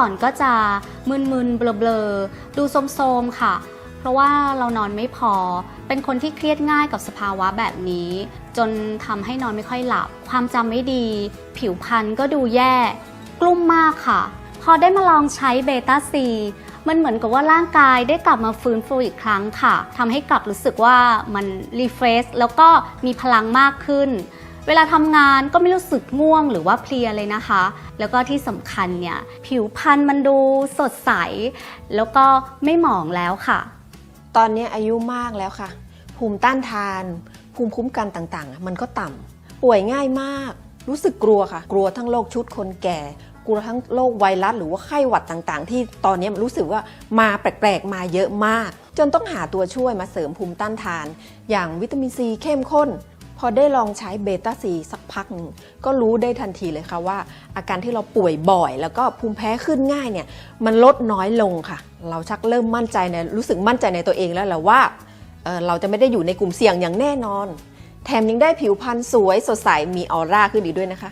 ก่อนก็จะมึนๆเบลอๆดูโทมๆค่ะ เพราะว่าเรานอนไม่พอ เป็นคนที่เครียดง่ายกับสภาวะแบบนี้ จนทำให้นอนไม่ค่อยหลับ ความจำไม่ดี ผิวพรรณก็ดูแย่ กลุ้มมากค่ะ พอได้มาลองใช้เบต้าซีมันเหมือนกับว่าร่างกายได้กลับมาฟื้นฟูอีกครั้งค่ะทำให้กลับรู้สึกว่ามันรีเฟรชแล้วก็มีพลังมากขึ้น เวลาทำงานก็ไม่รู้สึกง่วงหรือว่าเพลียเลยนะคะ แล้วก็ที่สำคัญเนี่ย ผิวพรรณมันดูสดใส แล้วก็ไม่หมองแล้วค่ะ ตอนนี้อายุมากแล้วค่ะ ภูมิต้านทาน ภูมิคุ้มกันต่างๆ มันก็ต่ำป่วยง่ายมาก รู้สึกกลัวค่ะ กลัวทั้งโรคชุดคนแก่ กลัวทั้งโรคไวรัสหรือว่าไข้หวัดต่างๆ ที่ตอนนี้รู้สึกว่ามาแปลกๆมาเยอะมาก จนต้องหาตัวช่วยมาเสริมภูมิต้านทาน อย่างวิตามินซีเข้มข้น พอได้ลองใช้เบต้าซีสักพักหนึ่งก็รู้ได้ทันทีเลยค่ะว่า อาการที่เราป่วยบ่อย แล้วก็ภูมิแพ้ขึ้นง่ายเนี่ยมันลดน้อยลงค่ะ เราชักเริ่มมั่นใจในรู้สึกมั่นใจในตัวเองแล้วแหละว่าเเราจะไม่ได้อยู่ในกลุ่มเสี่ยงอย่างแน่นอน แถมยังได้ผิวพรรณสวยสดใสมีออร่าขึ้นอีกด้วยนะคะ